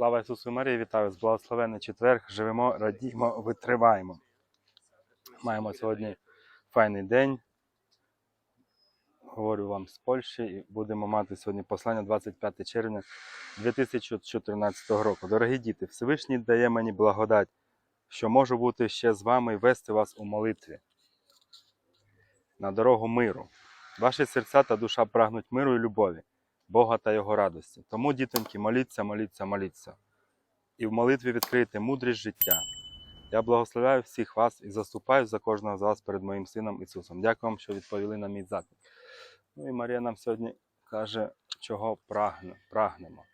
Слава Ісусу Марії, вітаю з благословенний четверг. Живемо, радіємо, витриваємо. Маємо сьогодні файний день. Говорю вам з Польщі і будемо мати сьогодні послання 25 червня 2014 року. Дорогі діти, Всевишній дає мені благодать, що можу бути ще з вами і вести вас у молитві на дорогу миру. Ваші серця та душа прагнуть миру і любові. Бога та Його радості. Тому, дітоньки, моліться, моліться, моліться. І в молитві відкрийте мудрість життя. Я благословляю всіх вас і заступаю за кожного з вас перед моїм сином Ісусом. Дякую вам, що відповіли на мій заклик. Ну і Марія нам сьогодні каже, чого прагне, прагнемо,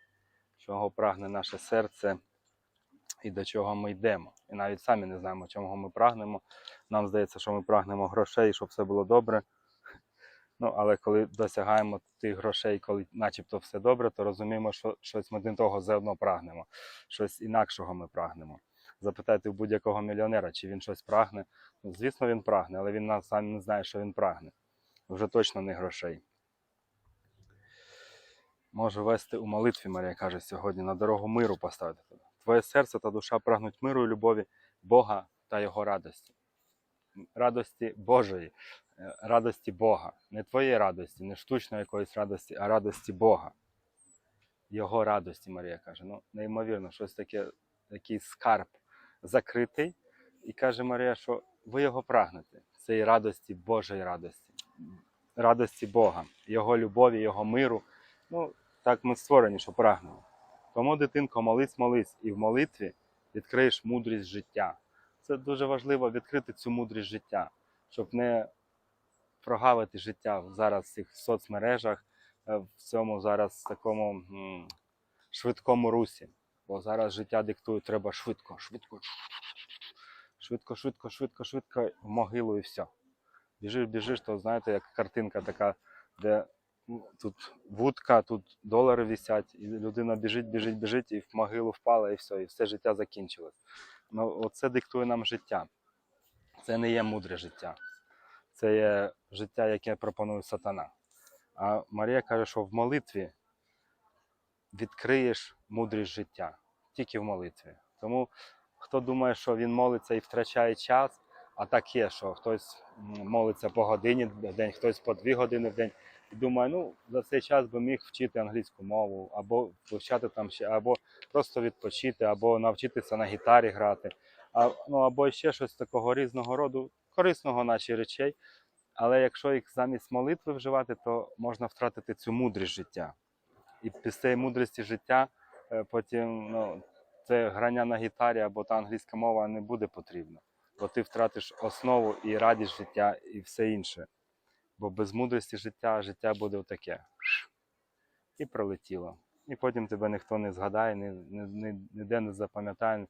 чого прагне наше серце і до чого ми йдемо. І навіть самі не знаємо, чого ми прагнемо. Нам здається, що ми прагнемо грошей, щоб все було добре. Ну, але коли досягаємо тих грошей, коли начебто все добре, то розуміємо, що щось ми до того заодно прагнемо, щось інакшого ми прагнемо. Запитайте у будь-якого мільйонера, чи він щось прагне. Ну, звісно, він прагне, але він сам не знає, що він прагне. Вже точно не грошей. Можу вести у молитві, Марія каже сьогодні, на дорогу миру поставити. Твоє серце та душа прагнуть миру і любові Бога та Його радості. Радості Божої, радості Бога. Не твоєї радості, не штучної якоїсь радості, а радості Бога. Його радості, Марія каже. Ну, неймовірно, щось таке, такий скарб закритий. І каже Марія, що ви його прагнете. Цієї радості, Божої радості, радості Бога, Його любові, Його миру. Ну, так ми створені, що прагнемо. Тому, дитинко, молись, молись, і в молитві відкриєш мудрість життя. Це дуже важливо відкрити цю мудрість життя, щоб не прогавити життя зараз в цих соцмережах, е, в цьому зараз такому швидкому русі. Бо зараз життя диктує, треба швидко, швидко, швидко, швидко, швидко, швидко в могилу і все. Біжиш, біжиш, то знаєте, як картинка така, де тут вудка, тут долари висять, і людина біжить, біжить, біжить, і в могилу впала, і все, і все життя закінчилось. Ну, оце диктує нам життя. Це не є мудре життя. Це є життя, яке пропонує сатана. А Марія каже, що в молитві відкриєш мудрість життя тільки в молитві. Тому хто думає, що він молиться і втрачає час, а так є, що хтось молиться по годині в день, хтось по дві години в день. І думає, ну за цей час би міг вчити англійську мову, або вивчати там ще, або просто відпочити, або навчитися на гітарі грати, а, ну або ще щось такого різного роду, корисного наші речей. Але якщо їх замість молитви вживати, то можна втратити цю мудрість життя. І після цієї мудрості життя е, потім ну, це грання на гітарі або та англійська мова не буде потрібна. Бо ти втратиш основу і радість життя, і все інше. Бо без мудрості життя життя буде отаке. І пролетіло. І потім тебе ніхто не згадає, ні, ні, ні, ніде не запам'ятає,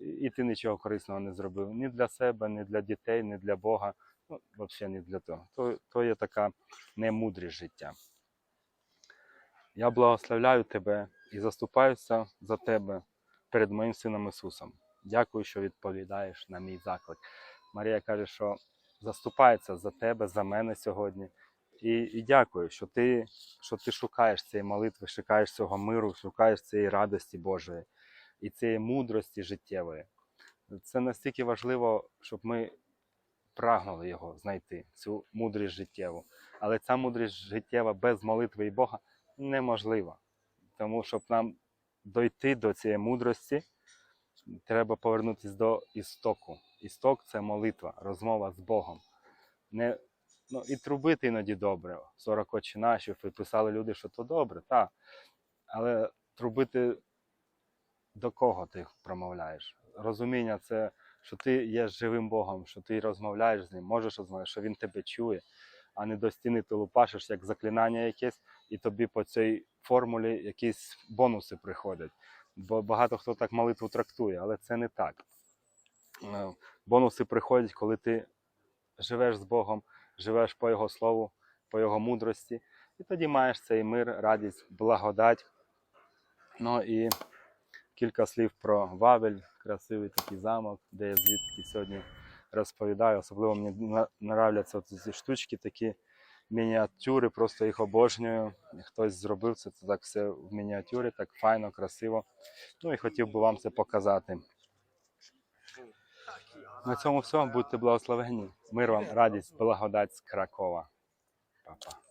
і- ти нічого корисного не зробив. Ні для себе, ні для дітей, ні для Бога. Ну, взагалі не для того. То, то є така немудрість життя. Я благословляю тебе і заступаюся за тебе перед моїм сином Ісусом. Дякую, що відповідаєш на мій заклик. Марія каже, що заступається за тебе, за мене сьогодні. І, і дякую, що ти, що ти шукаєш цієї молитви, шукаєш цього миру, шукаєш цієї радості Божої і цієї мудрості життєвої. Це настільки важливо, щоб ми прагнули його знайти, цю мудрість життєву. Але ця мудрість життєва без молитви і Бога неможлива. Тому щоб нам дойти до цієї мудрості, треба повернутися до істоку. Істок це молитва, розмова з Богом. Не, ну, і трубити іноді добре. 40 очі наші, і писали люди, що то добре, так. Але трубити до кого ти промовляєш? Розуміння це, що ти є живим Богом, що ти розмовляєш з ним, можеш розмовляти, що він тебе чує, а не до стіни ти лупашиш як заклинання якесь, і тобі по цій формулі якісь бонуси приходять. Бо багато хто так молитву трактує, але це не так. Е, Бонуси приходять, коли ти живеш з Богом, живеш по Його слову, по Його мудрості, і тоді маєш цей мир, радість, благодать. Ну і кілька слів про Вавель, красивий такий замок, де я звідки сьогодні розповідаю. Особливо мені нравляться ці штучки такі, мініатюри, просто їх обожнюю. Хтось зробив це, це так все в мініатюрі, так файно, красиво. Ну і хотів би вам це показати. На цьому все. Будьте благословені. Мир вам, радість, благодать з Кракова. Па-па.